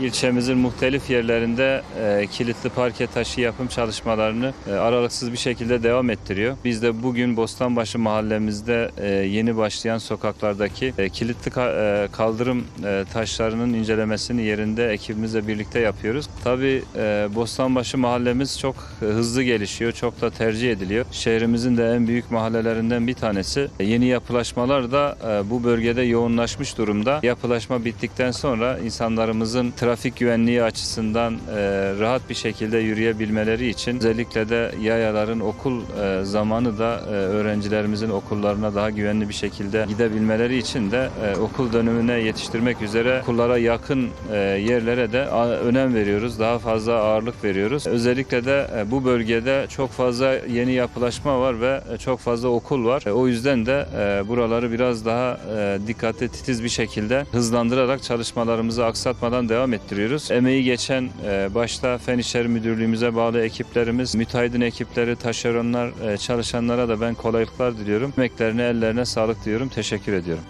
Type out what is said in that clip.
ilçemizin muhtelif yerlerinde e, kilitli parke taşı yapım çalışmalarını e, aralıksız bir şekilde devam ettiriyor. Biz de bugün Bostanbaşı mahallemizde e, yeni başlayan sokaklardaki e, kilitli ka- e, kaldırım e, taşlarının incelemesini yerinde ekibimizle birlikte yapıyoruz. Tabii e, Bostanbaşı mahallemiz çok hızlı gelişiyor, çok da tercih ediliyor. Şehrimizin de en büyük mahallelerinden bir tanesi. E, Yeni yapılaşmalar da e, bu bölgede yoğunlaşmış durumda. Yapılaşma bittikten sonra insanlarımızın trafik güvenliği açısından e, rahat bir şekilde yürüyebilmeleri için özellikle de yayaların okul e, zamanı da e, öğrencilerimizin okullarına daha güvenli bir şekilde gidebilmeleri için de e, okul dönümüne yetiştirmek üzere okullara yakın e, yerlere de önem veriyoruz. Daha fazla ağırlık veriyoruz. Özellikle de e, bu bölgede çok fazla yeni yapılaşma var ve e, çok fazla okul var. E, O yüzden de e, buraları biraz daha e, dikkatli titiz bir şekilde hızlandırarak çalışmalarımızı aksatmadan devam ettiriyoruz. Emeği geçen e, başta Fen İşleri Müdürlüğümüze bağlı ekiplerimiz, müteahhidin ekipleri, taşeronlar, e, çalışanlara da ben kolaylıklar diliyorum. Emeklerine, ellerine sağlık diyorum. Teşekkür ediyorum.